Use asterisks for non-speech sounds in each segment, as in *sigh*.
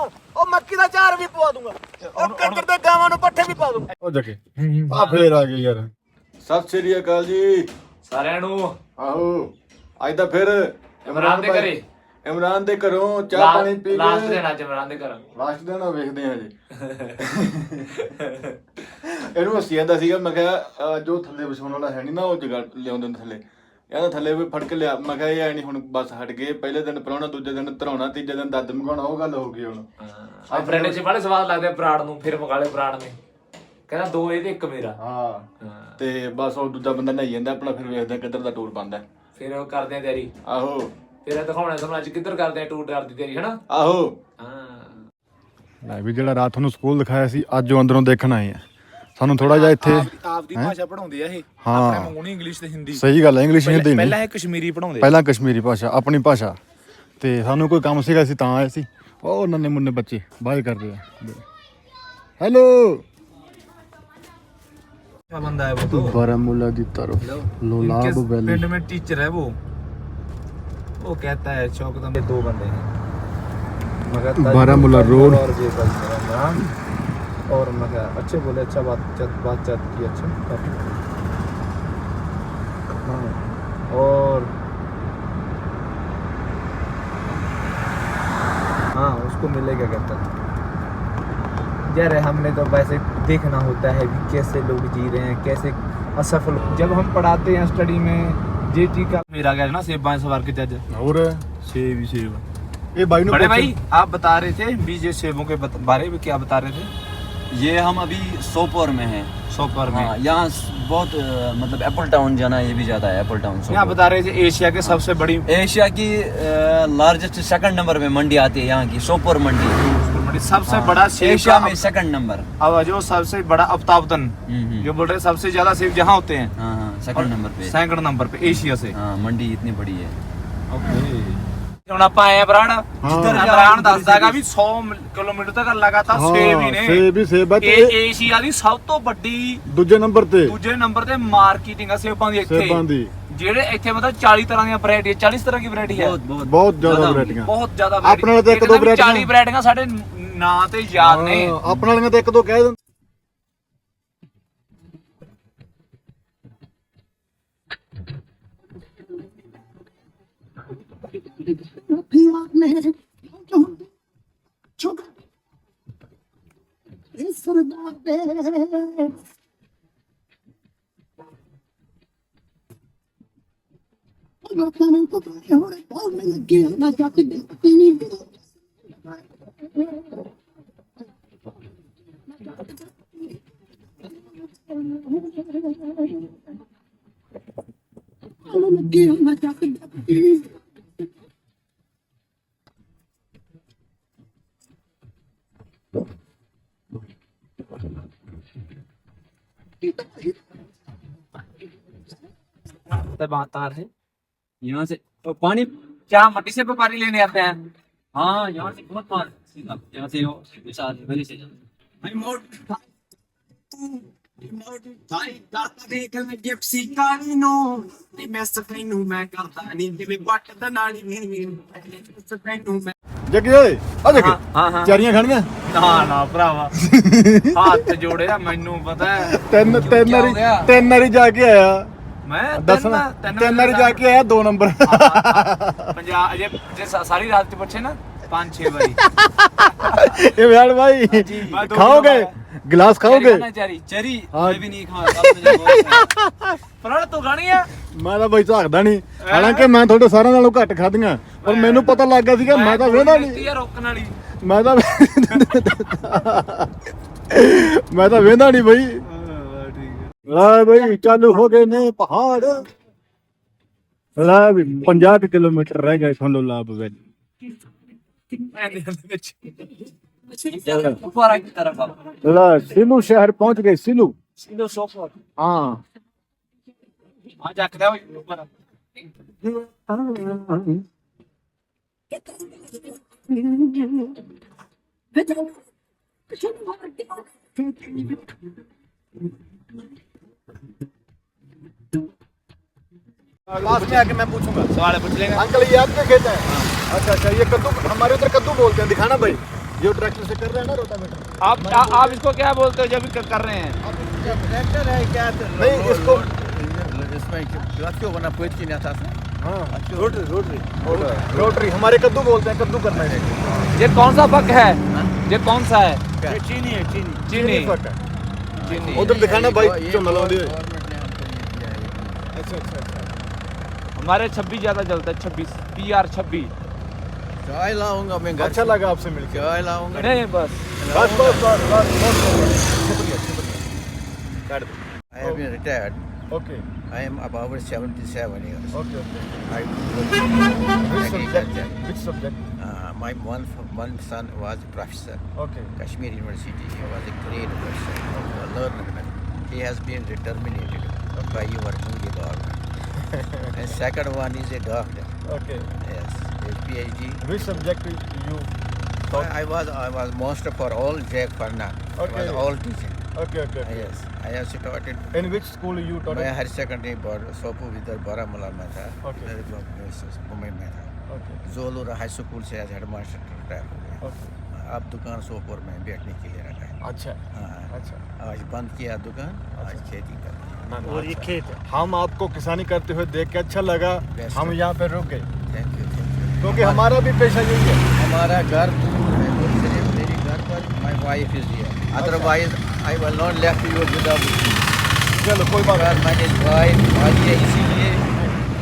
ਉਹ ਮੱਕੀ ਦਾ ਚਾਰ ਵੀ ਪਵਾ ਦੂੰਗਾ। ਉਹ ਕੰਦਰ ਦੇ ਗਾਵਾਂ ਨੂੰ ਪੱਠੇ ਵੀ ਪਾ ਦੂੰਗਾ। ਉਹ ਜਗੇ ਆ ਫੇਰ ਆ ਗਏ ਯਾਰ। ਸਤਿ ਸ੍ਰੀ ਅਕਾਲ ਜੀ। ਸਾਰਿਆਂ ਨੂੰ। ਆਹੋ। ਅੱਜ ਤਾਂ ਫਿਰ ਇਮਰਾਨ ਦੇ ਘਰੇ। ਇਮਰਾਨ ਦੇ ਘਰੋਂ ਚਾਹ ਪਾਣੀ ਪੀ ਕੇ ਲਾਸਟ ਦਿਨ ਅੱਜ ਇਮਰਾਨ ਦੇ ਘਰ। ਲਾਸਟ ਆ ਵੇਖਦੇ ਹਾਂ ਜੀ ਇਹਨੂੰ ਅਸੀਂ ਆਂਦਾ ਸੀਗਾ ਮੈਂ ਕਿਹਾ ਜੋ ਥੱਲੇ ਵਿਛਾਉਣ ਵਾਲਾ ਹੈ ਨਹੀਂ ਨਾ ਉਹ ਜਗ੍ਹਾ ਲਿਆਉਂਦੇ ਨੇ ਥੱਲੇ ਇਹਦਾ ਥੱਲੇ ਵੀ ਫੜ ਕੇ ਲਿਆ। ਮੈਂ ਕਿਹਾ ਇਹ ਐ ਨਹੀਂ ਹੁਣ ਬਸ ਹਟ ਗਏ। ਪਹਿਲੇ ਦਿਨ ਪਰਾਉਣਾ ਦੂਜੇ ਦਿਨ ਧਰਾਉਣਾ ਤੀਜੇ ਦਿਨ ਦੱਦ ਮਗਾਉਣਾ ਉਹ ਗੱਲ ਹੋ ਗਈ ਹੁਣ। ਆ ਬ੍ਰੈਡ ਚ ਬੜੇ ਸਵਾਦ ਲੱਗਦੇ ਆ ਬਰਾੜ ਨੂੰ ਫਿਰ ਮਗਾਲੇ ਬਰਾੜ ਨੇ। ਕਹਿੰਦਾ ਦੋ ਇਹਦੇ ਇੱਕ ਮੇਰਾ। ਹਾਂ। ਤੇ ਬਸ ਉਹ ਦੂਜਾ ਬੰਦਾ ਨਹਾਈ ਜਾਂਦਾ ਆਪਣਾ ਫਿਰ ਵੇਖਦੇ ਕਿੱਧਰ ਦਾ ਟੂਰ ਬੰਦਾ ਫਿਰ ਉਹ ਕਰਦੇ ਆ ਤਿਆਰੀ। ਆਹੋ। ਫਿਰ ਇਹ ਦਿਖਾਉਣਾ ਤੁਹਾਨੂੰ ਅੱਜ ਕਿੱਧਰ ਕਰਦੇ ਆ ਟੂਰ ਡਰ ਦੀ ਤਿਆਰੀ ਹਨਾ? ਆਹੋ। ਹਾਂ। ਲੈ ਵੀ ਜਿਹੜਾ ਰਾਤ ਨੂੰ ਸਕੂਲ ਦਿਖਾਇਆ ਸੀ ਅੱਜ ਉਹ ਅੰਦਰੋਂ ਦੇਖਣ ਆਏ ਆ। ਸਾਨੂੰ ਥੋੜਾ ਜਿਹਾ ਇੱਥੇ ਆਪਦੀ ਭਾਸ਼ਾ ਪੜਾਉਂਦੇ ਆ ਇਹ ਹਾਂ। ਆਪਣੇ ਮੰਗੂਣੀ ਇੰਗਲਿਸ਼ ਤੇ ਹਿੰਦੀ ਸਹੀ ਗੱਲ ਹੈ ਇੰਗਲਿਸ਼ ਹਿੰਦੀ ਪਹਿਲਾਂ ਨਹੀਂ ਇਹ ਕਸ਼ਮੀਰੀ ਪੜਾਉਂਦੇ ਪਹਿਲਾਂ ਕਸ਼ਮੀਰੀ ਭਾਸ਼ਾ ਆਪਣੀ ਭਾਸ਼ਾ ਤੇ ਸਾਨੂੰ ਕੋਈ ਕੰਮ ਸੀਗਾ ਅਸੀਂ ਤਾਂ ਆਏ ਸੀ ਉਹ ਨੰਨੇ ਮੁੰਨੇ ਬੱਚੇ ਬਾਏ ਕਰਦੇ ਆ ਹੈਲੋ क्या बंदा है वो तो ਬਾਰਾਮੂਲਾ ਦੀ ਤਰਫ ਲੋਲਾਬ इनके ਵੈਲੀ पिंड में टीचर है वो वो कहता है चौकदम में दो बंदे हैं मगर ताजमहल बारामूला का रोड। और ये बस मेरा नाम और मतलब अच्छे बोले अच्छा बातचीत बातचीत की अच्छा। काफ़ी। हाँ। और हाँ उसको मिलेगा क्या कहता यार हमने तो वैसे देखना होता है कि कैसे लोग जी रहे हैं कैसे असफल जब हम पढ़ाते हैं स्टडी में जे टी का मेरा गया ना सेब बाएँ सवार के जज। और सेब ही सेब ये भाई बड़े भाई आप बता रहे थे बीजे सेबों के बारे में क्या बता रहे थे? ये हम अभी सोपोर में हैं। सोपर में। हाँ यहाँ बहुत मतलब एप्पल टाउन जाना ये भी ज़्यादा है एप्पल टाउन यहाँ बता रहे थे एशिया के सबसे बड़ी एशिया की लार्जेस्ट सेकंड नंबर में मंडी आती है यहाँ की सोपोर मंडी। मंडी सबसे हाँ, बड़ा सेब एशिया में सेकंड नंबर अब जो सबसे बड़ा अवतावतन हम्म, हम्म। जो बोल रहे सबसे ज़्यादा सेब जहाँ होते हैं। हाँ हाँ सेकंड नंबर पे। सैकड़ नंबर पे एशिया से। हाँ मंडी इतनी बड़ी है। ਹੁਣ ਆਪਾਂ ਆਏ ਆ ਜਿੱਧਰ ਬਰਾੜ ਦੱਸਦਾਗਾ ਵੀ 100 ਕਿਲੋਮੀਟਰ ਤੱਕ ਲਗਾਤਾਰ ਸੇਬ ਹੀ ਨੇ। ਸੇਬ ਹੀ ਸੇਬ ਹੈ ਇਹ ਏਸ਼ੀਆ ਦੀ ਸਭ ਤੋਂ ਵੱਡੀ ਦੂਜੇ ਨੰਬਰ ਤੇ। ਦੂਜੇ ਨੰਬਰ ਤੇ ਮਾਰਕੀਟਿੰਗ ਆ ਸੇਬਾਂ ਦੀ ਇੱਥੇ। ਸੇਬਾਂ ਦੀ। ਜਿਹੜੇ ਇੱਥੇ ਮਤਲਬ 40 ਤਰ੍ਹਾਂ ਦੀਆਂ ਵੈਰਾਈਟੀਆਂ 40 ਤਰ੍ਹਾਂ ਦੀ ਵੈਰਾਈਟੀ ਹੈ ਬਹੁਤ ਜ਼ਿਆਦਾ ਵੈਰਾਈਟੀਆਂ ਬਹੁਤ ਜ਼ਿਆਦਾ ਆਪਣੇ ਵਾਲੇ ਤਾਂ ਇੱਕ ਦੋ ਵੈਰਾਈਟੀਆਂ 40 ਵੈਰਾਈਟੀਆਂ ਸਾਡੇ ਨਾਂ ਤੇ ਯਾਦ ਨੇ। ਆਪਣੇ ਵਾਲੀਆਂ ਤਾਂ ਇੱਕ ਦੋ ਕਹਿ ਦਿੰਦੇ Thank you. çok Kulakların kokuyor, olmayı giyemezler, beni Alını giyemezler, beni बात आ रहे यहाँ से तो पानी क्या मट्टी से व्यापारी लेने आते हैं हाँ यहाँ से बहुत पानी सीधा यहाँ से वो साथ मेरे से ਜੱਗੇ ਓਏ ਆ ਦੇਖ ਹਾਂ ਹਾਂ ਚਾਰੀਆਂ ਖਾਣੀਆਂ ਨਾ ਨਾ ਭਰਾਵਾ ਹੱਥ ਜੋੜਿਆ ਮੈਨੂੰ ਪਤਾ ਹੈ ਤਿੰਨ ਤਿੰਨ ਕਿਆ ਹੋ ਵਾਰੀ ਗਿਆ? ਤਿੰਨ ਵਾਰੀ ਜਾ ਕੇ ਆਇਆ ਮੈਂ ਦੱਸਣਾ ਤਿੰਨ ਜਾ ਕੇ ਆਇਆ 2 ਨੰਬਰ। ਪੰਜਾਬ ਜੇ ਸਾਰੀ ਰਾਤ ਚ ਪੁੱਛੇ ਨਾ 5-6 ਵਾਰੀ। ਇਹ ਵਿਆੜ ਭਾਈ ਖਾਓਗੇ? ਗਲਾਸ ਖਾਓਗੇ? ਮੈਂ ਤਾਂ ਬਈ ਝਾਕਦਾ ਨਹੀਂ। ਹਾਲਾਂਕਿ ਮੈਂ ਤੁਹਾਡੇ ਸਾਰਿਆਂ ਨਾਲੋਂ ਘੱਟ ਖਾਧੀਆਂ ਪਰ ਮੈਨੂੰ ਪਤਾ ਲੱਗ ਗਿਆ ਸੀਗਾ ਮੈਂ ਤਾਂ ਵੇਹਦਾ ਨਹੀਂ। ਮੈਂ ਤਾਂ ਮੈਂ ਤਾਂ ਵੇਹਦਾ ਨਹੀਂ ਬਈ। ਲੈ ਬਈ, ਚਾਲੂ ਹੋ ਗਏ ਨੇ ਪਹਾੜ। ਲੈ ਵੀ 50 ਕਿਲੋਮੀਟਰ ਰਹਿ ਗਏ ਸਾਨੂੰ ਲਾਭ ਵੇ ਉਪਰ ਕੀ ਤਰਫ ਲੈ ਸਿਲੂ ਸ਼ਹਿਰ ਪਹੁੰਚ ਗਏ ਸਿਲੂ ਸਿਲੂ ਸੋਫਰ ਹਾਂ। ਆ ਜੱਕਦਾ ਵੇ ਉਪਰ ਬੇਟਾ ਪਿੱਛੇ ਨੂੰ ਮਾਰ ਕੇ पास में आके मैं पूछूँगा। सवाल पूछ लेंगे। अंकल ये आपके खेत है? अच्छा अच्छा ये कद्दू हमारे उधर कद्दू बोलते हैं दिखाना भाई। जो ट्रैक्टर से कर रहे हैं ना रोटावेटर? आप आ, आप इसको क्या बोलते हो जब कर रहे हैं? ट्रैक्टर है क्या? नहीं इसको इसमें क्यों बना पेट की न्याता से रोटरी रोटरी रोटरी। हमारे कद्दू बोलते हैं कद्दू करना है। ये कौन सा फक है? हाँ? ये कौन सा है? चीनी है चीनी। चीनी। फक है। उधर दिखाना भाई जो नलौंदी है गवर्नमेंट ने हमको ये दिया है अच्छा अच्छा अच्छा हमारे 26 ज्यादा चलता है 26 पी आर छब्बीस चाय लाऊंगा मैं घर अच्छा लगा आपसे मिलकर चाय लाऊंगा नहीं बस बस बस बस बस बस शुक्रिया शुक्रिया काट दो I have been retired. Okay I am about 77 years. Okay okay I which subject agriculture. which subject Uh, my one one son was a professor, okay Kashmir University. He was a great person, a learned man. He has been terminated by your Moody government. *laughs* and second one is a doctor. okay Yes, his PhD. which subject you I, I was I was master for all Jack Fernand. I Okay. was all teaching. okay okay, okay. Yes, I have started in which school you taught मैं it? Higher secondary board Sopore whether Baramulla में था Okay. मेरे जो मुंबई में था okay जोलूर high school से आज head master retire हो गया। अब दुकान सोपोर में बैठने के लिए रखा है। अच्छा। हाँ। अच्छा। आज बंद किया दुकान आज खेती कर ना, ना, अच्छा। हम आपको किसानी करते हुए देख के अच्छा लगा। हम यहाँ पे रुक गए। थैंक यू क्योंकि हमारा भी पेशा यही है। हमारा घर दूर है और सिर्फ़ मेरी घर पर my wife is here otherwise I will not left you without चलो कोई बात मैंने आई है इसीलिए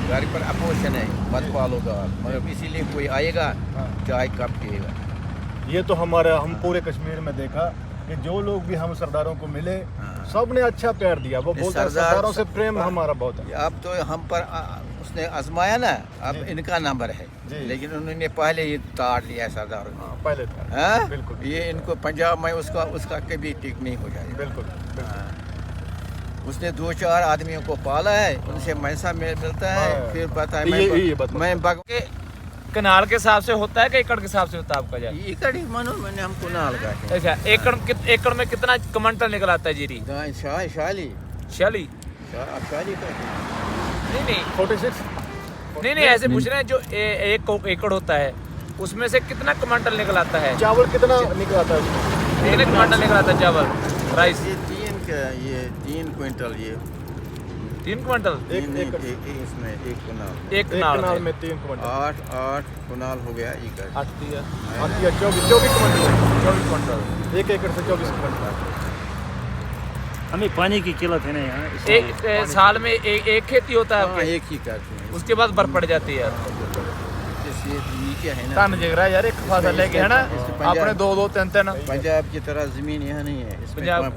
घर पर अपोशन है मत पालोगा मगर इसीलिए कोई आएगा हाँ। चाय कब पिएगा ये तो हमारा हम पूरे कश्मीर में देखा कि जो लोग भी हम सरदारों को मिले हाँ। सबने अच्छा प्यार दिया। वो बोलते हैं सरदार- सरदारों से प्रेम हमारा बहुत है। अब तो हम पर आ, उसने आजमाया ना अब इनका नंबर है। लेकिन उन्होंने पहले ही ताड़ लिया सरदारों ने हाँ, पहले हाँ? बिल्कुल। ये इनको पंजाब में उसका उसका कभी टिक नहीं हो जाएगा। बिल्कुल। हाँ। उसने दो चार आदमियों को पाला है उनसे पैसा मिलता है हाँ। फिर पता है ये- मैं ये बात- मैं बग के कनाल के हिसाब से होता है कि एकड़ के हिसाब से होता है आपका जाए इकड़ी मानो मैंने हमको ना लगा के अच्छा एकड़ कित, एकड़ में कितना कमंटल निकल आता है जीरी? गाय शाह शाली। शाह शाली का नहीं नहीं। फोर्टी सिक्स नहीं नहीं ऐसे पूछ रहे हैं जो ए, एक को- एकड़ होता है उसमें से कितना कमंटल निकल आता है? चावल कितना निकला था उसमें कितने कमंटल निकल आता है चावल? राइस। ये तीन का ये तीन क्विंटल ये। तीन क्विंटल? एक तीन- एकड़। एक- एक इसमें एक कुनाल। एक एक कनाल कनाल में। तीन क्विंटल। आठ आठ कुनाल हो गया एकड़। आठ दिया। आठ दिया चौबीस चौबीस क्विंटल। चौबीस क्विंटल। एक एकड़ से चौबीस क्विंटल। हमें पानी की किल्लत है ना यहाँ एक साल में एक एक खेती होता है हाँ एक ही करते हैं। उसके बाद बर्फ़ पड़ जाती है। अपने दो दो तीन पंजाब की तरह ज़मीन यहाँ नहीं है मतलब पंजाब में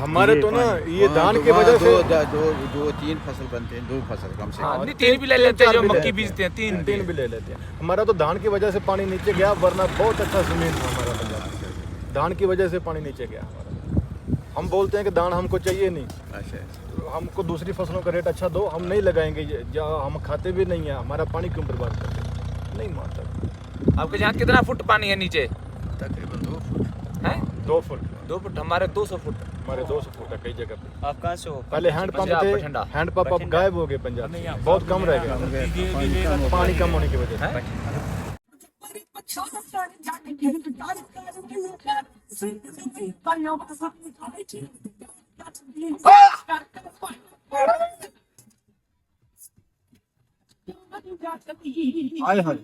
हमारे तो ना ये धान के वजह से दो दो तीन फ़सल बनते हैं दो फ़सल कम से हाँ, कम। तीन भी ले लेते हैं जो मक्की बीजते हैं तीन तीन भी ले लेते हैं। हमारा तो धान की वजह से पानी नीचे गया वरना बहुत अच्छा ज़मीन था हमारा पंजाब धान की वजह से पानी नीचे गया हमारा। हम बोलते हैं कि धान हमको चाहिए नहीं। अच्छा। हमको दूसरी फ़सलों का रेट अच्छा दो हम नहीं लगाएँगे ये या हम खाते भी नहीं है हमारा पानी क्यों बर्बाद करते नहीं मानता आपके यहाँ कितना फुट पानी है नीचे? तकरीबन दो फुट। है? दो फुट। दो फुट? हमारे दो सौ फुट। हमारे दो सौ फुट है कई जगह पे। आप कहाँ से हो? पहले हैंड पंप थे हैंड पंप अब गायब हो गए पंजाब बहुत कम रह गए। पानी कम होने की वजह से। ਆਏ ਹਾਏ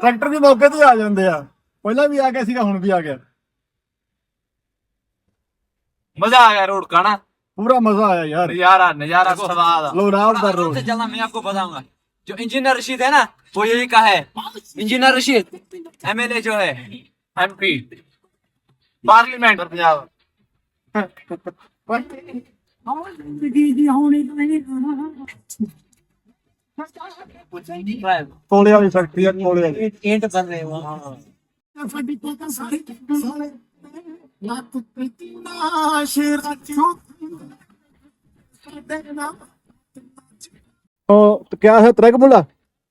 ਟਰੈਕਟਰ ਵੀ ਮੌਕੇ ਤੇ ਆ ਜਾਂਦੇ ਆ ਪਹਿਲਾਂ ਵੀ ਆ ਗਿਆ ਸੀਗਾ ਹੁਣ ਵੀ ਆ ਗਿਆ मजा आ गया रोड का ना ਪੂਰਾ ਮਜ਼ਾ ਆਇਆ ਯਾਰ नजारा नजारा स्वाद ਲੋਰਾਵ ਦਾ आराम रोड से चलना मैं आपको बताऊंगा जो इंजीनियर रशीद है ना वो यही का है इंजीनियर रशीद एमएलए जो है एमपी पार्लियामेंट पंजाब ਕੋਲੇ ਵਾਲੀ ਫੈਕਟਰੀ ਆ ਕੋਲੇ ਵਾਲੀ ईंट बन रहे हैं वहाँ तो क्या है त्रगमुला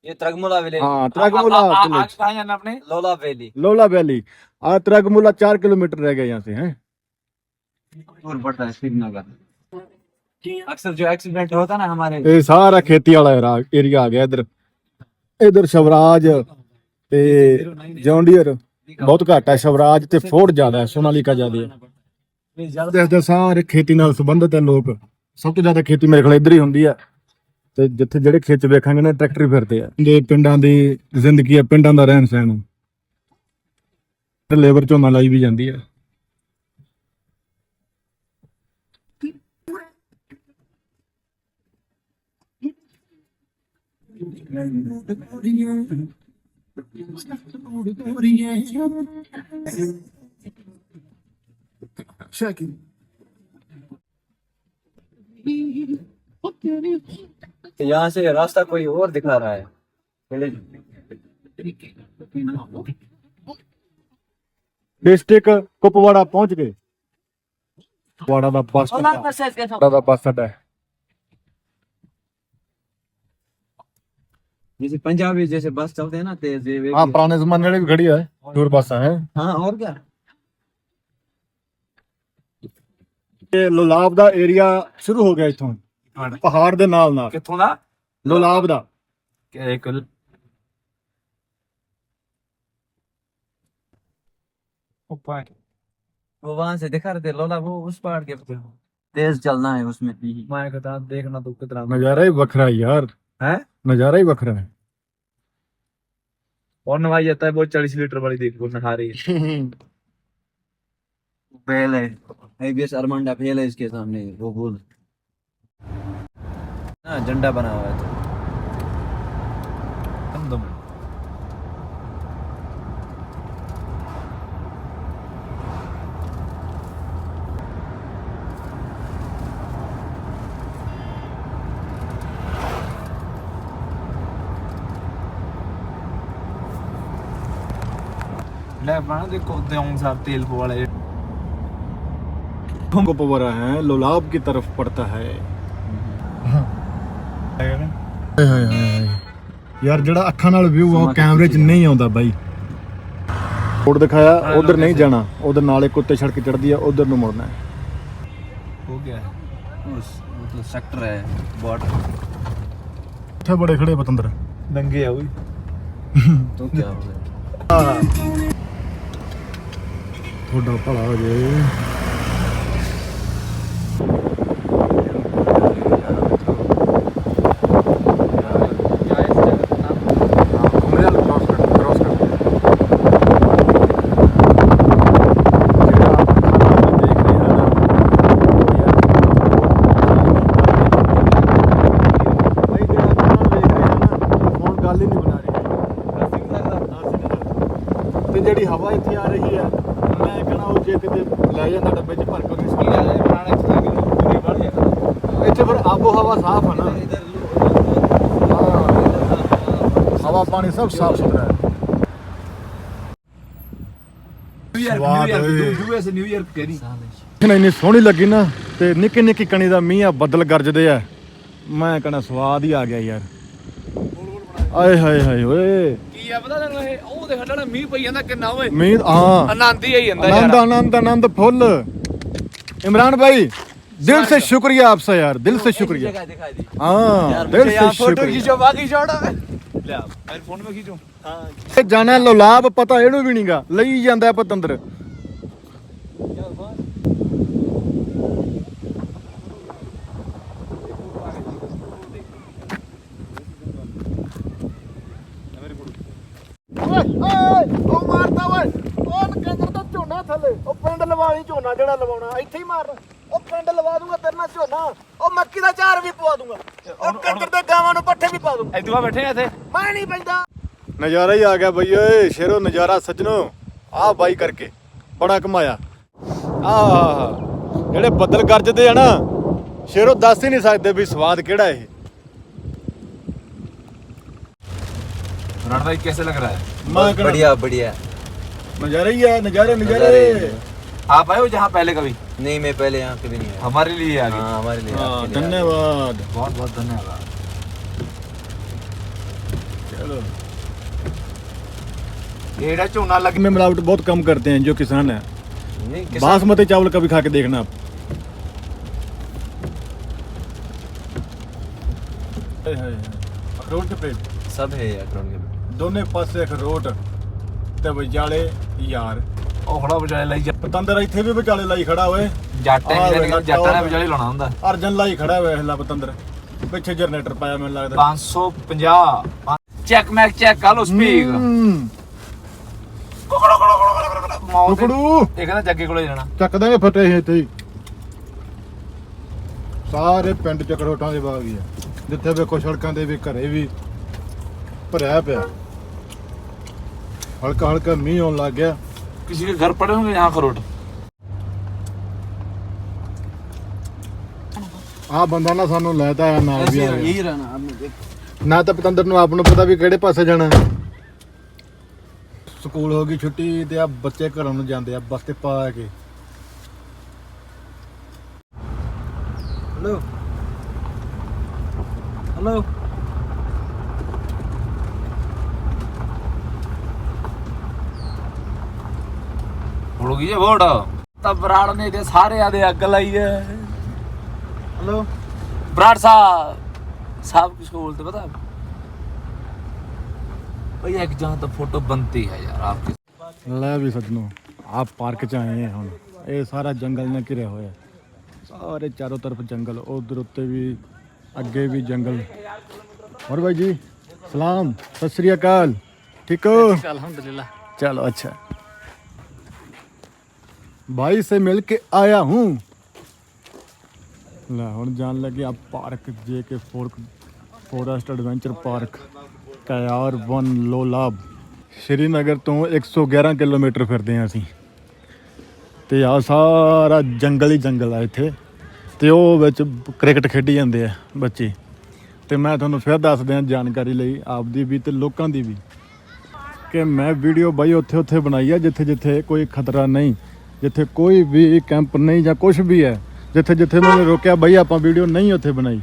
ये त्रगमुला विलेज हाँ त्रगमुला आज विलेज कहाँ जाना आपने लोला वैली लोला वैली और त्रगमुला चार किलोमीटर रह गए यहाँ से हैं दूर पड़ता है श्रीनगर अक्सर जो एक्सीडेंट होता है ना हमारे ये सारा खेती वाला एरा- एरिया आ गया इधर इधर शवराज ਤੇ ਜੌਨ ਡੀਅਰ ਬਹੁਤ ਘੱਟ ਹੈ ਸਵਰਾਜ ਤੇ ਫੋਰਡ ਜ਼ਿਆਦਾ ਹੈ ਸੋਨਾਲੀਕਾ ਜ਼ਿਆਦਾ ਹੈ ਦੇਖਦੇ ਸਾਰੇ ਖੇਤੀ ਨਾਲ ਸੰਬੰਧਿਤ ਹੈ ਲੋਕ ਸਭ ਤੋਂ ਜ਼ਿਆਦਾ ਖੇਤੀ ਮੇਰੇ ਖਿਆਲ ਇੱਧਰ ਹੀ ਹੁੰਦੀ ਆ ਤੇ ਜਿੱਥੇ ਜਿਹੜੇ ਖੇਤ 'ਚ ਵੇਖਾਂਗੇ ਨਾ ਟਰੈਕਟਰ ਹੀ ਫਿਰਦੇ ਆ ਦੇ ਪਿੰਡਾਂ ਦੀ ਜ਼ਿੰਦਗੀ ਆ ਪਿੰਡਾਂ ਦਾ ਰਹਿਣ ਸਹਿਣ ਤੇ ਲੇਬਰ ਝੋਨਾ ਲਾਈ ਵੀ ਜਾਂਦੀ ਆ यहाँ से रास्ता कोई और दिखा रहा है ਡਿਸਟ੍ਰਿਕਟ ਕੁਪਵਾੜਾ ਪਹੁੰਚ ਗਏ ਕੁਪਵਾੜਾ ਦਾ ਬੱਸ ਕੁਪਵਾੜਾ ਦਾ ਬੱਸ ਅੱਡਾ ਹੈ जैसे पंजाबी जैसे बस चलते हैं ना तेज ये वे- ਹਾਂ ਪੁਰਾਣੇ ਜ਼ਮਾਨੇ ਵਾਲੀ ਵੀ ਖੜੀ ਹੈ ਟੂਰ ਬੱਸਾਂ ਹੈ हाँ और क्या ਇਹ ਲੋਲਾਬ ਦਾ ਏਰੀਆ ਸ਼ੁਰੂ ਹੋ ਗਿਆ ਇੱਥੋਂ ਪਹਾੜ ਦੇ ਨਾਲ ਨਾਲ ਕਿੱਥੋਂ ਦਾ ਲੋਲਾਬ ਦਾ ਇੱਕ वो वहाँ से दिखा रहे थे लोला वो उस पहाड़ के तेज चलना है उसमें भी। मैं कहता देखना तो कितना नज़ारा ही वखरा है यार। है? नज़ारा ही वखरा है। और नवाई जाता है वो चालीस लीटर वाली देख वो नहा रही है। *laughs* बेल है। आईबीएस अरमंडा फेल है इसके सामने वो बोल। ना झंडा बना हुआ है तो। ਲੈ ਬਣਾ ਦੇਖੋ ਦਿਉਂ ਸਾਹਿਬ ਤੇਲ ਪਵਾਲੇ कुपवाड़ा है लोलाब की तरफ पड़ता है ਹਾਏ ਹਾਏ ਹਾਏ ਹਾਏ। ਯਾਰ ਜਿਹੜਾ ਅੱਖਾਂ ਨਾਲ ਵਿਊ ਆ ਉਹ ਕੈਮਰੇ 'ਚ ਨਹੀਂ ਆਉਂਦਾ ਬਾਈ ਰੋਡ ਦਿਖਾਇਆ ਉਧਰ ਨਹੀਂ ਜਾਣਾ ਉਧਰ ਨਾਲੇ ਕੁੱਤੇ ਸੜਕ ਚੜਦੀ ਆ ਉਧਰ ਨੂੰ ਮੁੜਨਾ ਹੈ ਹੋ ਗਿਆ उस मतलब सेक्टर है बॉर्डर ਇੱਥੇ ਬੜੇ ਖੜੇ ਪਤੰਦਰ ਦੰਗੇ ਆ ਓਏ तो क्या हो गया ਤੁਹਾਡਾ ਭਲਾ ਹੋ ਜੇ ਗੱਲ ਹੀ ਨਹੀਂ ਬਣਾ ਰਹੀ ਤੇ ਜਿਹੜੀ ਹਵਾ ਇੱਥੇ ਆ ਰਹੀ ਹੈ ਮੈਂ ਕਹਣਾ ਉਹ ਜੇ ਕਿਤੇ ਲੈ ਜਾਂਦਾ ਡੱਬੇ 'ਚ ਭਰ ਕੇ ਉਹਦੀ ਸਕੀ ਲੈ ਇੱਥੇ ਫਿਰ ਆਬੋ ਹਵਾ ਸਾਫ਼ ਹੈ ਨਾ। ਹਵਾ ਪਾਣੀ ਸਭ ਸਾਫ਼ ਸੁਥਰਾ ਹੈ। ਨਿਊ ਇੰਨੀ ਸੋਹਣੀ ਲੱਗੀ ਨਾ ਤੇ ਨਿੱਕੀ ਨਿੱਕੀ ਕਣੀ ਦਾ ਮੀਂਹ ਆ ਬੱਦਲ ਗਰਜਦੇ ਆ। ਮੈਂ ਕਹਣਾ ਸਵਾਦ ਹੀ ਆ ਗਿਆ ਯਾਰ। ਆਏ ਹਾਏ ਹਾਏ ਓਏ। ਕੀ ਆ ਪਤਾ ਤੈਨੂੰ ਇਹ ਉਹ ਦੇਖ ਲੈਣਾ ਮੀਂਹ ਪਈ ਜਾਂਦਾ ਕਿੰਨਾ ਓਏ ਮੀਂਹ ਹਾਂ ਆਨੰਦ ਹੀ ਆਈ ਜਾਂਦਾ आनंद ਯਾਰ आनंद आनंद फुल इमरान भाई दिल से शुक्रिया आपसे यार दिल से शुक्रिया जगह दिखाई दी हाँ दिल से शुक्रिया ਬਾਕੀ ਛੋੜ ਲੈ ਮੇਰੇ ਫੋਨ ਵਿੱਚ ਖਿੱਚੋ ਇਹ ਜਾਣਾ ਲੋਲਾਬ ਪਤਾ ਇਹਨੂੰ ਵੀ ਨਹੀਂਗਾ ਲਈ ਜਾਂਦਾ ਪਤੰਦਰ ਲਵਾਉਣਾ ਇੱਥੇ ਹੀ ਮਾਰ ਉਹ ਪਿੰਡ ਲਵਾ ਦੂੰਗਾ ਤੇਰੇ ਨਾਲ ਝੋਨਾ ਉਹ ਮੱਕੀ ਦਾ ਚਾਰ ਵੀ ਪਵਾ ਦੂੰਗਾ ਉਹ ਕੰਦਰ ਦੇ ਗਾਵਾਂ ਨੂੰ ਪੱਠੇ ਵੀ ਪਾ ਦੂੰਗਾ ਐਦੂ ਆ ਬੈਠੇ ਆ ਇੱਥੇ ਮੈਂ ਨਹੀਂ ਪੈਂਦਾ ਨਜ਼ਾਰਾ ਹੀ ਆ ਗਿਆ ਬਈ ਓਏ ਸ਼ੇਰੋ ਨਜ਼ਾਰਾ ਸੱਜਣੋ ਆਹ ਬਾਈ ਕਰਕੇ ਬੜਾ ਕਮਾਇਆ ਆਹ ਜਿਹੜੇ ਬੱਦਲ ਗਰਜਦੇ ਆ ਨਾ ਸ਼ੇਰੋ ਦੱਸ ਹੀ ਨਹੀਂ ਸਕਦੇ ਵੀ ਸਵਾਦ ਕਿਹੜਾ ਇਹ रण भाई कैसे लग रहा है ਮੈਂ ਕਹਿਣਾ बढ़िया बढ़िया ਨਜ਼ਾਰਾ ਹੀ ਆ ਨਜ਼ਾਰੇ नज़ारे ਨਜ਼ਾਰੇ आप आए हो जहाँ पहले कभी नहीं मैं पहले यहाँ कभी नहीं आया हमारे लिए आ गए हाँ हमारे लिए ਹਾਂ आपके लिए आ गए। ਧੰਨਵਾਦ बहुत बहुत धन्यवाद चलो ਇਹ ਜਿਹੜਾ ਝੋਨਾ ਲੱਗ में मिलावट बहुत कम करते हैं जो किसान है नहीं किसान बासमती चावल कभी खा के देखना आप अखरोट के पेड़ सब है अखरोट के ਦੋਨੇ ਪਾਸੇ ਅਖਰੋਟ ਤੇ ਵਿਚਾਲੇ ਯਾਰ ਉਹ ਖੜਾ ਵਿਚਾਲੇ ਲਈ ਜਾ- ਪਤੰਦਰ ਇੱਥੇ ਵੀ ਵਿਚਾਲੇ ਲਾਈ ਖੜਾ ਓਏ। ਜੱਟ ਆਹ ਐ ਵੇਖ ਲਾ, ਜੱਟਾਂ ਨੇ ਵਿਚਾਲੇ ਲਾਉਣਾ ਹੁੰਦਾ। ਅਰਜਨ ਲਾਈ ਖੜਾ ਹੋਇਆ ਹਿਲਾ ਪਤੰਦਰ। ਪਿੱਛੇ ਜਨਰੇਟਰ ਪਾਇਆ ਮੈਨੂੰ ਲੱਗਦਾ। 550 ਚੈੱਕ ਮੈਕ ਚੈੱਕ ਕਰ ਲੋ ਸਪੀਕ। ਹੂੰ। ਮੌਤ ਇਹ ਕਹਿੰਦਾ ਜੱਗੇ ਕੋਲੇ ਜਾਣਾ। ਚੱਕ ਦਾਂਗੇ ਫਟੇ ਹੀ। ਸਾਰੇ ਪਿੰਡ ਚ ਕਰੋਟਾਂ ਦੇ ਬਾਗ ਹੀ ਆ। ਜਿੱਥੇ ਵੇਖੋ ਸੜਕਾਂ ਦੇ ਵੀ ਘਰੇ ਵੀ ਭਰਿਆ ਪਿਆ। ਹਲਕਾ ਹਲਕਾ ਮੀਂਹ ਆਉਣ ਲੱਗ ਗਿਆ। किसी के घर पड़े होंगे यहाँ खरोट ਆ ਬੰਦਾ ਨਾ ਸਾਨੂੰ ਲੈਤਾ ਆ ਨਾਲ ਵੀ ਆ ਗਿਆ यही रहना आपने देख ਨਾ ਤਾਂ ਪਤੰਦਰ ਨੂੰ ਆਪ ਨੂੰ ਪਤਾ ਵੀ ਕਿਹੜੇ ਪਾਸੇ ਜਾਣਾ ਸਕੂਲ ਹੋ ਗਈ ਛੁੱਟੀ ਤੇ ਆ ਬੱਚੇ ਘਰੋਂ ਨੂੰ ਜਾਂਦੇ ਆ ਬੱਸ ਤੇ ਪਾ ਕੇ हेलो हेलो ਹੁਣ ਜੇ ਵੋਟ? ਤਾਂ ਬਰਾੜ ਨੇ ਤੇ ਸਾਰਿਆਂ ਦੇ ਅੱਗ ਲਾਈ ਐ। ਹਲੋ? ਬਰਾੜ ਸਾਹਿਬ ਸਾਹਿਬ ਕਿਸ ਕੋ ਬੋਲਤੇ ਪਤਾ? ਭਈ ਇੱਕ ਜਹਾਂ ਤਾਂ ਫੋਟੋ ਬਣਤੀ ਹੈ ਯਾਰ ਆਪਕੇ ਲੈ ਵੀ ਸੱਜਣੋ ਆਪ ਪਾਰਕ ਚ ਆਏ ਹਾਂ ਹੁਣ। ਇਹ ਸਾਰਾ ਜੰਗਲ ਨਾਲ ਘਿਰਿਆ ਹੋਇਆ ਸਾਰੇ ਚਾਰੋਂ ਤਰਫ ਜੰਗਲ ਉਧਰ ਉੱਤੇ ਵੀ ਅੱਗੇ ਵੀ ਜੰਗਲ। ਹੋਰ ਭਾਈ ਜੀ ਸਲਾਮ ਸਤਿ ਸ੍ਰੀ ਅਕਾਲ। ਠੀਕ ਹੋ? ਅਲਹਮਦੁਲਿਲਾ। ਚਲੋ ਅੱਛਾ। भाई से मिल के आया हूँ ਲੈ ਹੁਣ ਜਾਣ ਲੱਗੇ ਆ ਪਾਰਕ ਜੇ ਕੇ ਫੋਰਕ ਫੋਰੈਸਟ ਐਡਵੈਂਚਰ ਪਾਰਕ ਕਯਾਰ ਵਨ ਲੋਲਾਬ ਸ਼੍ਰੀਨਗਰ ਤੋਂ 111 ਕਿਲੋਮੀਟਰ ਫਿਰਦੇ ਆ ਅਸੀਂ ਤੇ ਆ ਸਾਰਾ ਜੰਗਲ ਹੀ ਜੰਗਲ ਆ ਇੱਥੇ ਤੇ ਉਹ ਵਿੱਚ ਕ੍ਰਿਕਟ ਖੇਡੀ ਜਾਂਦੇ ਆ ਬੱਚੇ ਤੇ ਮੈਂ ਤੁਹਾਨੂੰ ਫਿਰ ਦੱਸ ਦਿਆਂ ਜਾਣਕਾਰੀ ਲਈ ਆਪਦੀ ਵੀ ਤੇ ਲੋਕਾਂ ਦੀ ਵੀ ਕਿ ਮੈਂ ਵੀਡੀਓ ਬਾਈ ਉੱਥੇ ਉੱਥੇ ਬਣਾਈ ਆ ਜਿੱਥੇ ਜਿੱਥੇ ਕੋਈ ਖਤਰਾ ਨਹੀਂ ਜਿੱਥੇ ਕੋਈ ਵੀ ਕੈਂਪ ਨਹੀਂ ਜਾਂ ਕੁਝ ਵੀ ਹੈ, ਜਿੱਥੇ ਜਿੱਥੇ ਮੈਨੂੰ ਰੋਕਿਆ ਬਈ ਆਪਾਂ ਵੀਡੀਓ ਨਹੀਂ ਉੱਥੇ ਬਣਾਈ।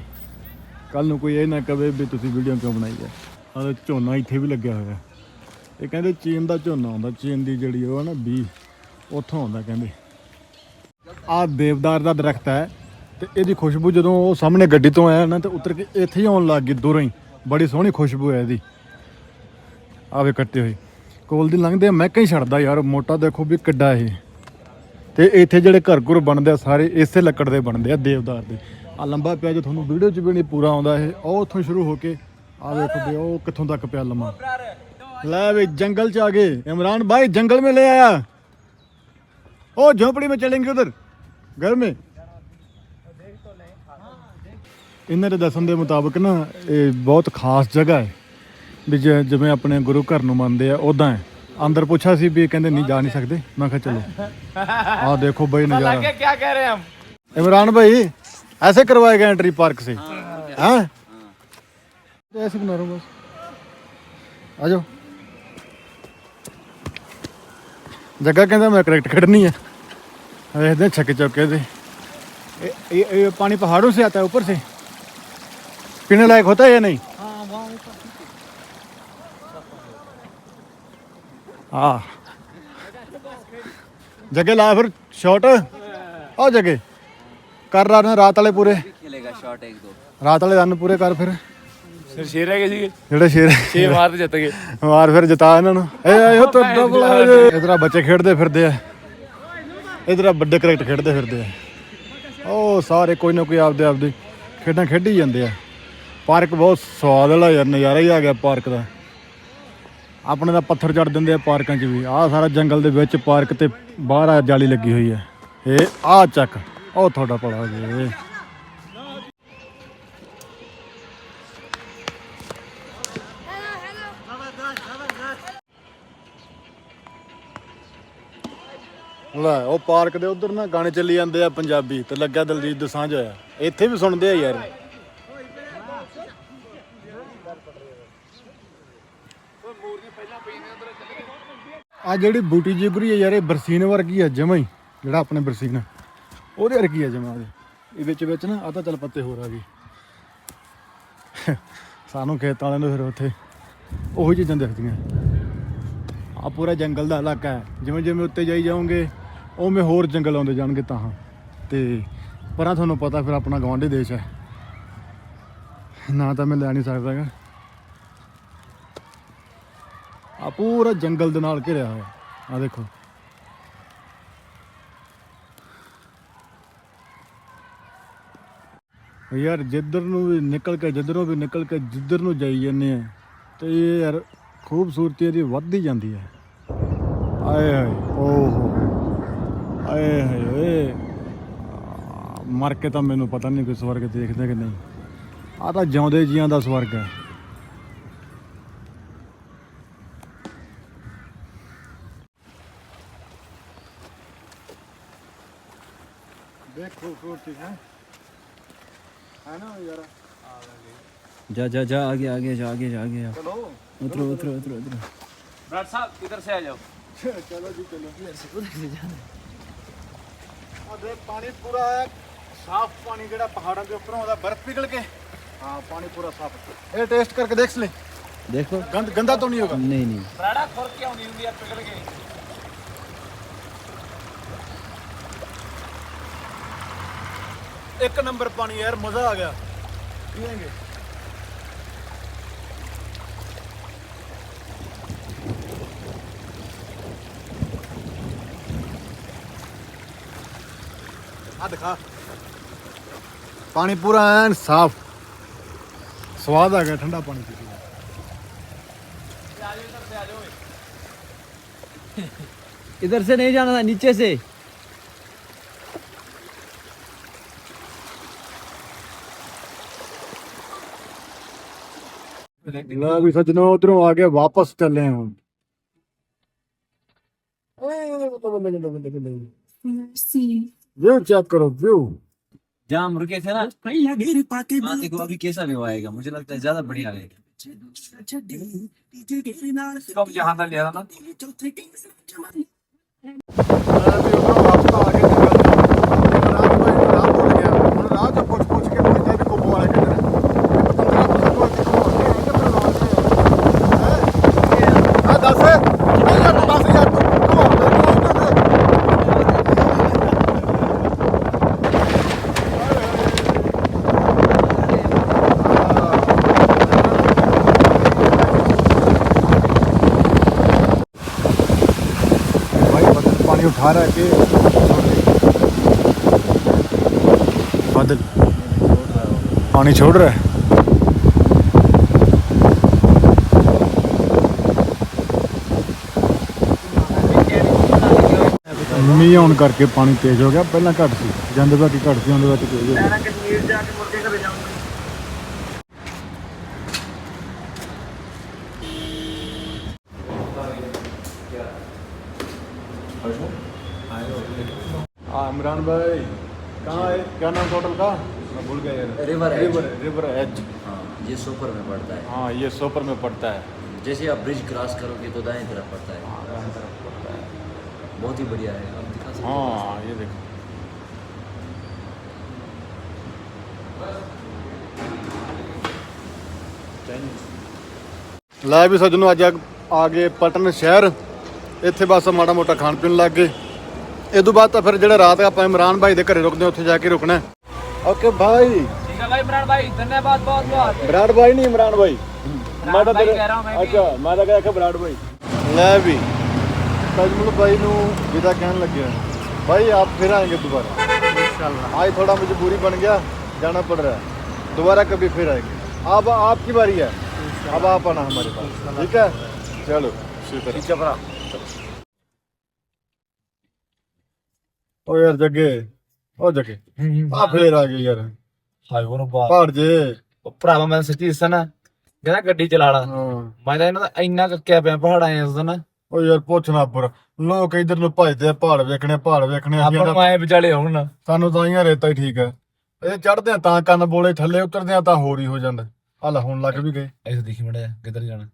ਕੱਲ ਨੂੰ ਕੋਈ ਇਹ ਨਾ ਕਵੇ ਵੀ ਤੁਸੀਂ ਵੀਡੀਓ ਕਿਉਂ ਬਣਾਈ ਹੈ? ਆਹ ਝੋਨਾ ਇੱਥੇ ਵੀ ਲੱਗਿਆ ਹੋਇਆ। ਇਹ ਕਹਿੰਦੇ ਚੀਨ ਦਾ ਝੋਨਾ ਆਉਂਦਾ, ਚੀਨ ਦੀ ਜਿਹੜੀ ਉਹ ਹੈ ਨਾ ਬੀ, ਉੱਥੋਂ ਆਉਂਦਾ ਕਹਿੰਦੇ। ਆਹ ਦੇਵਦਾਰ ਦਾ ਦਰਖਤ ਹੈ ਤੇ ਇਹਦੀ ਖੁਸ਼ਬੂ ਜਦੋਂ ਉਹ ਸਾਹਮਣੇ ਗੱਡੀ ਤੋਂ ਆਇਆ ਨਾ ਤੇ ਉਤਰ ਕੇ ਇੱਥੇ ਹੀ ਆਉਣ ਲੱਗ ਗਈ ਦੂਰੋਂ ਹੀ। ਬੜੀ ਸੋਹਣੀ ਖੁਸ਼ਬੂ ਹੈ ਇਹਦੀ। ਆਵੇ ਕੱਟੇ ਹੋਏ। ਕੋਲ ਦੀ ਲੰਘਦੇ ਮੈਂ ਕਹੀਂ ਛੱਡਦਾ ਯਾਰ, ਮੋਟਾ ਦੇਖੋ ਵੀ ਕਿੱਡਾ ਇਹ। ਤੇ ਇੱਥੇ ਜਿਹੜੇ ਘਰ ਘਰ ਬਣਦੇ ਆ ਸਾਰੇ, ਇਸੇ ਲੱਕੜ ਦੇ ਬਣਦੇ ਆ, ਦੇਵਦਾਰ ਦੇ। ਆ ਲੰਬਾ ਪਿਆ ਜੋ ਤੁਹਾਨੂੰ ਵੀਡੀਓ 'ਚ ਵੀ ਨਹੀਂ ਪੂਰਾ ਆਉਂਦਾ ਇਹ, ਉਹ ਉੱਥੋਂ ਸ਼ੁਰੂ ਹੋ ਕੇ ਆ ਵੇਖੋ ਵੀ ਉਹ ਕਿੱਥੋਂ ਤੱਕ ਪਿਆ ਲੰਮਾ। ਲੈ ਵੀ ਜੰਗਲ 'ਚ ਆ ਗਏ। ਇਮਰਾਨ ਭਾਈ ਜੰਗਲ ਮੇ ਲੈ ਆਇਆ। ਉਹ ਝੋਪੜੀ ਮੇ ਚਲेंगे ਉਧਰ। ਘਰ ਮੇ ਇਹਨਾਂ ਦੇ ਦੱਸਣ ਦੇ ਮੁਤਾਬਕ ਨਾ, ਇਹ ਬਹੁਤ ਖਾਸ ਜਗ੍ਹਾ ਹੈ ਵੀ ਜਿਵੇਂ ਆਪਣੇ ਗੁਰੂ ਘਰ ਨੂੰ ਮੰਨਦੇ ਆ ਉਦਾਂ ਹੈ ਅੰਦਰ ਪੁੱਛਿਆ ਸੀ ਵੀ ਇਹ ਕਹਿੰਦੇ ਨਹੀਂ ਜਾ ਨਹੀਂ ਸਕਦੇ ਮੈਂ ਕਿਹਾ ਚਲੋ ਆਹ ਦੇਖੋ ਬਈ ਨਜ਼ਾਰਾ क्या कह रहे हैं हम इमरान भाई ऐसे करवाएगा एंट्री पार्क से हाँ तो ऐसे बना रहा हूँ बस आ जाओ जगह कहता मैं करेक्ट खड़नी है देखते हैं छक्के चौके से ये, ये, ये पानी पहाड़ों से आता है ऊपर से पीने लायक होता है या नहीं ਆ। ਜਗੇ ਲਾ ਫਿਰ ਸ਼ਾਟ ਆ ਜਗੇ ਕਰ ਰਨ ਰਾਤ ਵਾਲੇ ਪੂਰੇ। ਖੇਲੇਗਾ ਸ਼ਾਟ ਇੱਕ ਦੋ। ਰਾਤ ਵਾਲੇ ਰਨ ਪੂਰੇ ਕਰ ਫਿਰ। ਸਿਰ ਸ਼ੇਰ ਹੈਗੇ ਸੀਗੇ? ਜਿਹੜੇ ਸ਼ੇਰ ਛੇ ਮਾਰ ਤੇ ਜਿੱਤ ਗਏ। ਮਾਰ ਫਿਰ ਜਿਤਾ ਇਹਨਾਂ ਨੂੰ। ਇਹ ਆਇਓ ਤਾਂ ਡਬਲ ਇਧਰਾ ਬੱਚੇ ਖੇਡਦੇ ਫਿਰਦੇ ਆ। ਇਧਰਾ ਵੱਡੇ ਕ੍ਰਿਕਟ ਖੇਡਦੇ ਫਿਰਦੇ ਆ। ਉਹ ਸਾਰੇ ਕੋਈ ਨਾ ਕੋਈ ਆਪਦੇ ਆਪਦੇ ਖੇਡਾਂ ਖੇਡੀ ਜਾਂਦੇ ਆ। ਪਾਰਕ ਬਹੁਤ ਸਵਾਦ ਵਾਲਾ ਯਾਰ ਨਜ਼ਾਰਾ ਹੀ ਆ ਗਿਆ ਪਾਰਕ ਦਾ। ਆਪਣੇ ਦਾ ਪੱਥਰ ਚੜ ਦਿੰਦੇ ਆ ਪਾਰਕਾਂ 'ਚ ਵੀ। ਆਹ ਸਾਰਾ ਜੰਗਲ ਦੇ ਵਿੱਚ ਪਾਰਕ ਤੇ ਬਾਹਰ ਆ ਜਾਲੀ ਲੱਗੀ ਹੋਈ ਹੈ ਇਹ ਆਹ ਚੱਕ। ਉਹ ਤੁਹਾਡਾ ਪੜਾ ਜੇ। ਲੈ, ਉਹ ਪਾਰਕ ਦੇ ਉਧਰ ਨਾ ਗਾਣੇ ਚੱਲੀ ਜਾਂਦੇ ਆ ਪੰਜਾਬੀ ਤੇ ਲੱਗਾ ਦਲਜੀਤ ਦੋਸਾਂਝ ਹੋਇਆ। ਇੱਥੇ ਵੀ ਸੁਣਦੇ ਆ ਯਾਰ। ਆ ਜਿਹੜੀ ਬੂਟੀ ਜਿਗਰੀ ਹੈ ਯਾਰ, ਇਹ ਬਰਸੀਨ ਵਰਗੀ ਹੈ ਜਮਾਂ ਹੀ। ਜਿਹੜਾ ਆਪਣੇ ਬਰਸੀਨ ਉਹਦੇ ਵਰਗੀ ਹੈ ਜਮਾਂ ਦੇ ਇਹ ਵਿੱਚ ਵਿੱਚ ਨਾ, ਆ ਤਾਂ ਚੱਲ ਪੱਤੇ ਹੋਰ ਆ ਗਏ। ਸਾਨੂੰ ਖੇਤ ਵਾਲਿਆਂ ਨੂੰ ਫਿਰ ਉੱਥੇ ਉਹੀ ਚੀਜ਼ਾਂ ਦਿਖਦੀਆਂ। ਆ ਪੂਰਾ ਜੰਗਲ ਦਾ ਇਲਾਕਾ ਹੈ। ਜਿਵੇਂ ਜਿਵੇਂ ਉੱਤੇ ਜਾਈ ਜਾਓਗੇ, ਉਵੇਂ ਹੋਰ ਜੰਗਲ ਆਉਂਦੇ ਜਾਣਗੇ ਤਾਂ ਤੇ ਪਰਾਂ ਤੁਹਾਨੂੰ ਪਤਾ ਫਿਰ ਆਪਣਾ ਗਵਾਂਢੀ ਦੇਸ਼ ਹੈ। ਨਾ ਤਾਂ ਮੈਂ ਲੈ ਨਹੀਂ ਸਕਦਾਗਾ ਆ ਪੂਰਾ ਜੰਗਲ ਦੇ ਨਾਲ ਘਿਰਿਆ ਹੋਇਆ। ਆ ਦੇਖੋ। ਯਾਰ ਜਿੱਧਰ ਨੂੰ ਵੀ ਨਿਕਲ ਕੇ, ਜਿੱਧਰੋਂ ਵੀ ਨਿਕਲ ਕੇ, ਜਿੱਧਰ ਨੂੰ ਜਾਈ ਜਾਂਦੇ ਆ, ਤੇ ਇਹ ਯਾਰ ਖੂਬਸੂਰਤੀ ਇਹਦੀ ਵੱਧਦੀ ਜਾਂਦੀ ਹੈ ਆਏ ਹਾਏ, ਓਹੋ। ਆਏ ਹਾਏ, ਓਏ। ਮਰ ਕੇ ਤਾਂ ਮੈਨੂੰ ਪਤਾ ਨਹੀਂ ਕੋਈ ਸਵਰਗ ਦੇਖਦੇ ਕਿ ਨਹੀਂ। ਆ ਤਾਂ ਜਿਉਂਦੇ ਜੀਆਂ ਦਾ ਸਵਰਗ ਹੈ। खूबसूरती है है ना यार जा जा जा आगे आगे जा आगे जा आगे चलो उतरो उतरो उतरो उतरो ब्राट साहब इधर से आ जाओ चलो जी चलो इधर से उधर से जाना अरे पानी पूरा साफ पानी जड़ा पहाड़ों के ऊपर होता बर्फ पिघल के हाँ पानी पूरा साफ ये टेस्ट करके देख ले देखो गंद गंदा तो नहीं होगा नहीं नहीं ब्राड़ा खोर क्या नहीं हुई पिघल के एक नंबर पानी यार मज़ा आ गया पियेंगे दिखा पानी पूरा एन साफ़ स्वाद आ गया ठंडा पानी पी इधर से नहीं जाना था नीचे से। ਨਾ ਵੀ ਸੱਜਣੋ ਉਧਰੋਂ ਆ ਕੇ ਵਾਪਸ ਚੱਲੇ ਹਾਂ ਹੁਣ ਵਿਊ ਚੈੱਕ ਕਰੋ ਵਿਊ जहाँ हम रुके थे ना वहाँ देखो अभी कैसा व्यू आएगा मुझे लगता है ज्यादा बढ़िया आएगा इसको हम जहाँ तक लिया था ना बदल पानी उठा रहा है कि बादल पानी छोड़ रहा है ਮੀਂਹ ਆਉਣ ਕਰਕੇ ਪਾਣੀ ਤੇਜ਼ ਹੋ ਗਿਆ ਪਹਿਲਾਂ ਘੱਟ ਸੀ ਜਾਂਦੇ ਬਾਕੀ ਘੱਟ ਸੀ ਆਉਂਦੇ ਬਾਕੀ ਤੇਜ਼ ਹੋ ਗਿਆ इमरान भाई कहाँ है क्या नाम होटल का मैं भूल गया यार river edge. River river edge हाँ ये सोपर में पड़ता है हाँ ये सोपर में पड़ता है जैसे आप ब्रिज क्रॉस करोगे तो दाएं तरफ पड़ता है हाँ दाहिनी तरफ पड़ता है बहुत ही बढ़िया है आप दिखा सकते हो हाँ ये देखो ਲੈ ਵੀ ਸੱਜਣੋ ਅੱਜ ਆ ਗਏ ਪਟਨ ਸ਼ਹਿਰ ਇੱਥੇ ਬਸ ਮਾੜਾ ਮੋਟਾ ਖਾਣ ਪੀਣ ਲੱਗ ਗਏ ਇਸ ਤੋਂ ਬਾਅਦ ਤਾਂ ਫਿਰ ਜਿਹੜਾ ਰਾਤ ਆਪਾਂ ਇਮਰਾਨ ਭਾਈ ਦੇ ਘਰੇ ਰੁਕਦੇ ਹਾਂ ਉੱਥੇ ਜਾ ਕੇ ਰੁਕਣਾ ਓਕੇ ਭਾਈ ਠੀਕ ਹੈ ਭਾਈ ਇਮਰਾਨ ਭਾਈ ਧੰਨਵਾਦ ਬਹੁਤ ਬਹੁਤ। ਬਰਾੜ ਭਾਈ ਨਹੀਂ ਇਮਰਾਨ ਭਾਈ। ਮੈਂ ਤਾਂ ਤੇਰੇ ਅੱਛਾ ਮੈਂ ਤਾਂ ਕਹਿਆ ਕਿ ਬਰਾੜ ਭਾਈ। ਲੈ ਵੀ। ਤਜਮਲ ਭਾਈ ਨੂੰ ਵਿਦਾ ਕਹਿਣ ਲੱਗਿਆ ਭਾਈ ਆਪ ਫਿਰ ਆएंगे ਦੁਬਾਰਾ। इंशाल्लाह आज थोड़ा मजबूरी बन गया जाना पड़ रहा है दोबारा कभी फिर आएंगे अब आपकी बारी है अब आप आना हमारे पास ठीक है चलो शुक्र ਉਹ ਯਾਰ ਜੱਗੇ ਉਹ ਜੱਗੇ ਆ ਫੇਰ ਆ ਗਏ ਯਾਰ। ਹਾਏ ਉਹ ਰੱਬਾ ਭੜ ਜੇ। ਉਹ ਭਰਾਵਾ ਮੈਂ ਸੱਚੀ ਦੱਸਾਂ ਨਾ ਕਹਿੰਦਾ ਗੱਡੀ ਚਲਾ ਮੈਂ ਤਾਂ ਇਹਨਾਂ ਦਾ ਇੰਨਾ ਕੱਕਿਆ ਪਿਆ ਪਹਾੜ ਆਏ ਉਸ ਦਿਨ। ਉਹ ਯਾਰ ਪੁੱਛਣਾ ਪਰ ਲੋਕ ਇਧਰ ਨੂੰ ਭਜਦੇ ਆ ਪਹਾੜ ਵੇਖਣੇ ਪਹਾੜ ਵੇਖਣੇ ਆਪਾਂ ਮਾਏ ਵਿਚਾਲੇ ਹੋਣ ਸਾਨੂੰ ਤਾਂ ਇਹਾਂ ਰੇਤਾ ਹੀ ਠੀਕ ਹੈ ਇਹ ਚੜਦੇ ਆ ਤਾਂ ਕੰਨ ਬੋਲੇ ਥੱਲੇ ਉਤਰਦੇ ਆ ਤਾਂ ਹੋਰ ਹੀ ਹੋ ਜਾਂਦਾ। ਹਲ ਹੁਣ ਲੱਗ ਵੀ ਗਏ। ਇਸ ਦੇਖੀ ਮੜਿਆ ਕਿੱਧਰ ਜਾਣਾ।